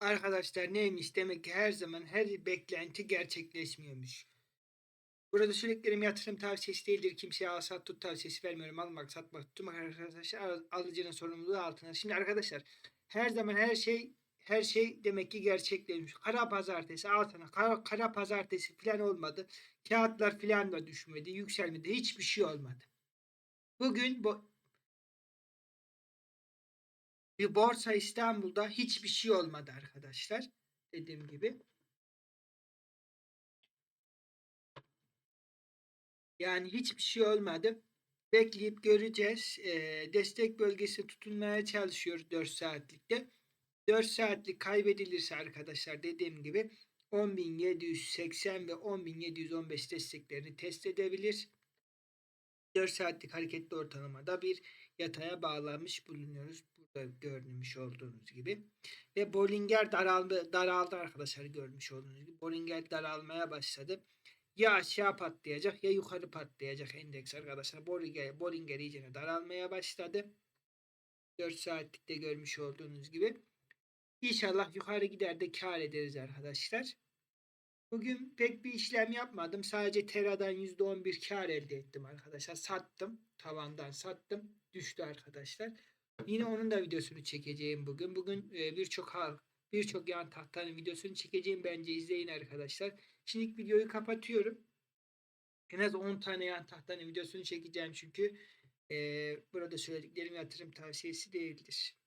Arkadaşlar neymiş? Demek ki her zaman her beklenti gerçekleşmiyormuş. Burada söylediklerim yatırım tavsiyesi değildir. Kimseye al sat tut tavsiyesi vermiyorum. Almak, satmak, tutmak arkadaşlar al- alıcının sorumluluğu altına. Şimdi arkadaşlar her zaman her şey her şey demek ki gerçekleşmiş. Kara pazartesi altına kara, kara pazartesi falan olmadı. Kağıtlar falan da düşmedi, yükselmedi. Hiçbir şey olmadı. Bugün bu bir borsa İstanbul'da hiçbir şey olmadı arkadaşlar. Dediğim gibi. Yani hiçbir şey olmadı. Bekleyip göreceğiz. Ee, destek bölgesi tutunmaya çalışıyor 4 saatlikte. 4 saatlik kaybedilirse arkadaşlar dediğim gibi 10.780 ve 10.715 desteklerini test edebilir. 4 saatlik hareketli ortalamada bir yataya bağlanmış bulunuyoruz. Burada görmüş olduğunuz gibi. Ve Bollinger daraldı, daraldı arkadaşlar görmüş olduğunuz gibi. Bollinger daralmaya başladı. Ya aşağı patlayacak ya yukarı patlayacak endeks arkadaşlar. Bollinger, Bollinger iyice daralmaya başladı. 4 saatlikte görmüş olduğunuz gibi. İnşallah yukarı gider de kar ederiz arkadaşlar. Bugün pek bir işlem yapmadım. Sadece Tera'dan %11 kar elde ettim arkadaşlar. Sattım. Tavandan sattım. Düştü arkadaşlar. Yine onun da videosunu çekeceğim bugün. Bugün e, birçok birçok yan tahtanın videosunu çekeceğim. Bence izleyin arkadaşlar. Şimdilik videoyu kapatıyorum. En az 10 tane yan tahtanın videosunu çekeceğim çünkü e, burada söylediklerim yatırım tavsiyesi değildir.